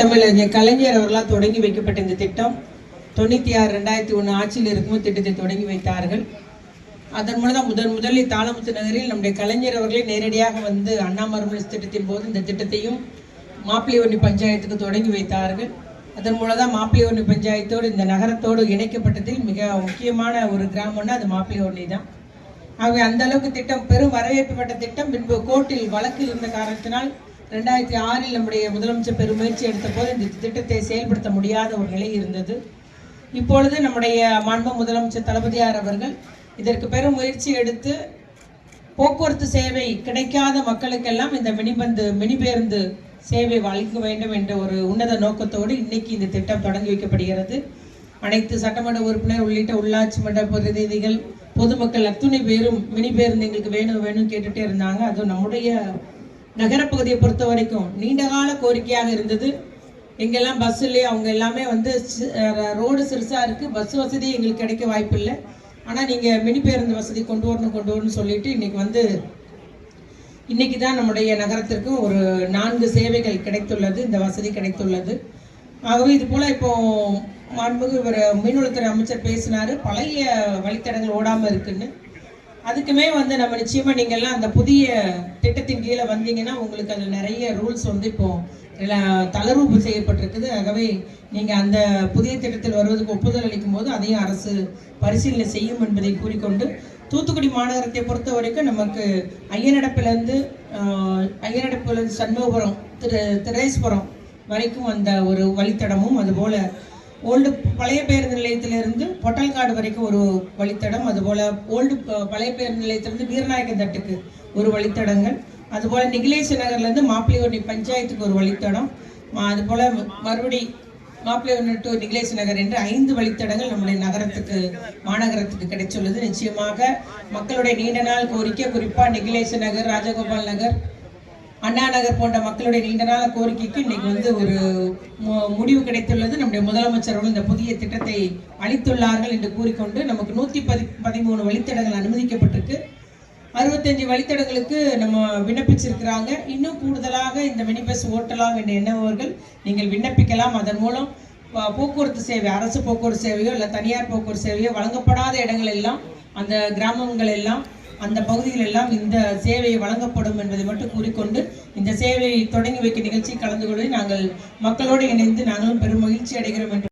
முத்தமிழறிஞர் கலைஞர் அவர்களால் தொடங்கி வைக்கப்பட்ட இந்த திட்டம் தொண்ணூற்றி ஆறு ரெண்டாயிரத்தி ஒன்று ஆட்சியில் இருக்கும்போது திட்டத்தை தொடங்கி வைத்தார்கள். அதன் மூலம் தான் முதன் முதலில் தாளமுத்து நகரில் நம்முடைய கலைஞர் அவர்களே நேரடியாக வந்து அண்ணா திட்டத்தின் போது இந்த திட்டத்தையும் மாப்பிள்ளைவண்ணி பஞ்சாயத்துக்கு தொடங்கி வைத்தார்கள். அதன் மூலம் தான் மாப்பிள்ளைவண்ணி பஞ்சாயத்தோடு இந்த நகரத்தோடு இணைக்கப்பட்டதில் மிக முக்கியமான ஒரு கிராமம்னா அது மாப்பிள்ளைவண்ணி தான். ஆகவே அந்த அளவுக்கு திட்டம் பெரும் வரவேற்பு திட்டம் பின்பு கோர்ட்டில் வழக்கில் இருந்த காரணத்தினால் ரெண்டாயிரத்தி ஆறில் நம்முடைய முதலமைச்சர் பெருமுயற்சி எடுத்த போது இந்த திட்டத்தை செயல்படுத்த முடியாத ஒரு நிலை இருந்தது. இப்பொழுது நம்முடைய மாண்பு முதலமைச்சர் தளபதியார் அவர்கள் இதற்கு பெரும் முயற்சி எடுத்து போக்குவரத்து சேவை கிடைக்காத மக்களுக்கெல்லாம் இந்த மினிபந்து மினி பேருந்து சேவை வழங்க வேண்டும் என்ற ஒரு உன்னத நோக்கத்தோடு இன்னைக்கு இந்த திட்டம் தொடங்கி வைக்கப்படுகிறது. அனைத்து சட்டமன்ற உறுப்பினர் உள்ளிட்ட உள்ளாட்சி மன்ற பிரதிநிதிகள் பொதுமக்கள் அத்துணை பேரும் மினி பேருந்து எங்களுக்கு வேணும் வேணும் கேட்டுகிட்டே இருந்தாங்க. அதுவும் நம்முடைய நகரப்பகுதியை பொறுத்த வரைக்கும் நீண்ட கால கோரிக்கையாக இருந்தது. எங்கெல்லாம் பஸ் இல்லையோ அவங்க எல்லாமே வந்து ரோடு சிறுசாக இருக்குது பஸ் வசதி எங்களுக்கு கிடைக்க வாய்ப்பு இல்லை ஆனால் நீங்கள் மினி பேருந்து வசதி கொண்டு வரணும் கொண்டு வரணும்னு சொல்லிட்டு இன்றைக்கி வந்து இன்னைக்கு தான் நம்முடைய நகரத்திற்கும் ஒரு நான்கு சேவைகள் கிடைத்துள்ளது. இந்த வசதி கிடைத்துள்ளது. ஆகவே இது போல் இப்போது மாண்புமிகு இவர் மீன்வளத்துறை அமைச்சர் பேசினார். பழைய வழித்தடங்கள் ஓடாமல் இருக்குன்னு. அதுக்குமே வந்து நம்ம நிச்சயமா நீங்க எல்லாம் அந்த புதிய திட்டத்தின் கீழே வந்தீங்கன்னா உங்களுக்கு அதுல நிறைய ரூல்ஸ் வந்து இப்போ தளர்வு செய்யப்பட்டிருக்குது. ஆகவே நீங்க அந்த புதிய திட்டத்தில் வருவதற்கு ஒப்புதல் அளிக்கும் போது அதையும் அரசு பரிசீலனை செய்யும் என்பதை கூறிக்கொண்டு தூத்துக்குடி மாநகரத்தை பொறுத்த வரைக்கும் நமக்கு ஐயனடப்பிலிருந்து ஆஹ், சண்முகபுரம் திரு திரேஸ்புரம் வரைக்கும் அந்த ஒரு வழித்தடமும் அதுபோல ஓல்டு பழைய பேருந்து நிலையத்திலிருந்து பொட்டல்காடு வரைக்கும் ஒரு வழித்தடம் அதுபோல் ஓல்டு பழைய பேருந்து நிலையத்திலிருந்து வீரநாயக தட்டுக்கு ஒரு வழித்தடங்கள் அதுபோல் நிகிலேஷ் நகர்லேருந்து மாப்பிள்ளைவண்ணி பஞ்சாயத்துக்கு ஒரு வழித்தடம் அதுபோல் மறுபடி மாப்பிள்ளைவண்ணி டு நிகிலேஷ் நகர் என்று ஐந்து வழித்தடங்கள் நம்முடைய நகரத்துக்கு மாநகரத்துக்கு கிடைச்சுள்ளது நிச்சயமாக மக்களுடைய நீண்ட நாள் கோரிக்கை குறிப்பாக நிகிலேஷ் நகர் ராஜகோபால் நகர் அண்ணா நகர் போன்ற மக்களுடைய நீண்ட நாள கோரிக்கைக்கு இன்னைக்கு வந்து ஒரு மு- முடிவு கிடைத்துள்ளது. நம்முடைய முதலமைச்சர் அவர்கள் இந்த புதிய திட்டத்தை அளித்துள்ளார்கள் என்று கூறிக்கொண்டு நமக்கு நூத்தி பதி பதிமூணு வழித்தடங்கள் அனுமதிக்கப்பட்டிருக்கு. அறுபத்தஞ்சு வழித்தடங்களுக்கு நம்ம விண்ணப்பிச்சிருக்கிறாங்க. இன்னும் கூடுதலாக இந்த மினி பஸ் ஓட்டலாம் என்று எண்ணவர்கள் நீங்கள் விண்ணப்பிக்கலாம். அதன் மூலம் போக்குவரத்து சேவை அரசு போக்குவரத்து சேவையோ இல்லை தனியார் போக்குவரத்து சேவையோ வழங்கப்படாத இடங்கள் எல்லாம் அந்த கிராமங்கள் எல்லாம் அந்த பகுதிகள் எல்லாம் இந்த சேவை வழங்கப்படும் என்பதை மட்டும் கூறிக்கொண்டு இந்த சேவையை தொடங்கி வைக்க நிகழ்ச்சி கலந்து கொள்வதை நாங்கள் மக்களோடு இணைந்து நாங்களும் பெரும் மகிழ்ச்சி அடைகிறோம் என்று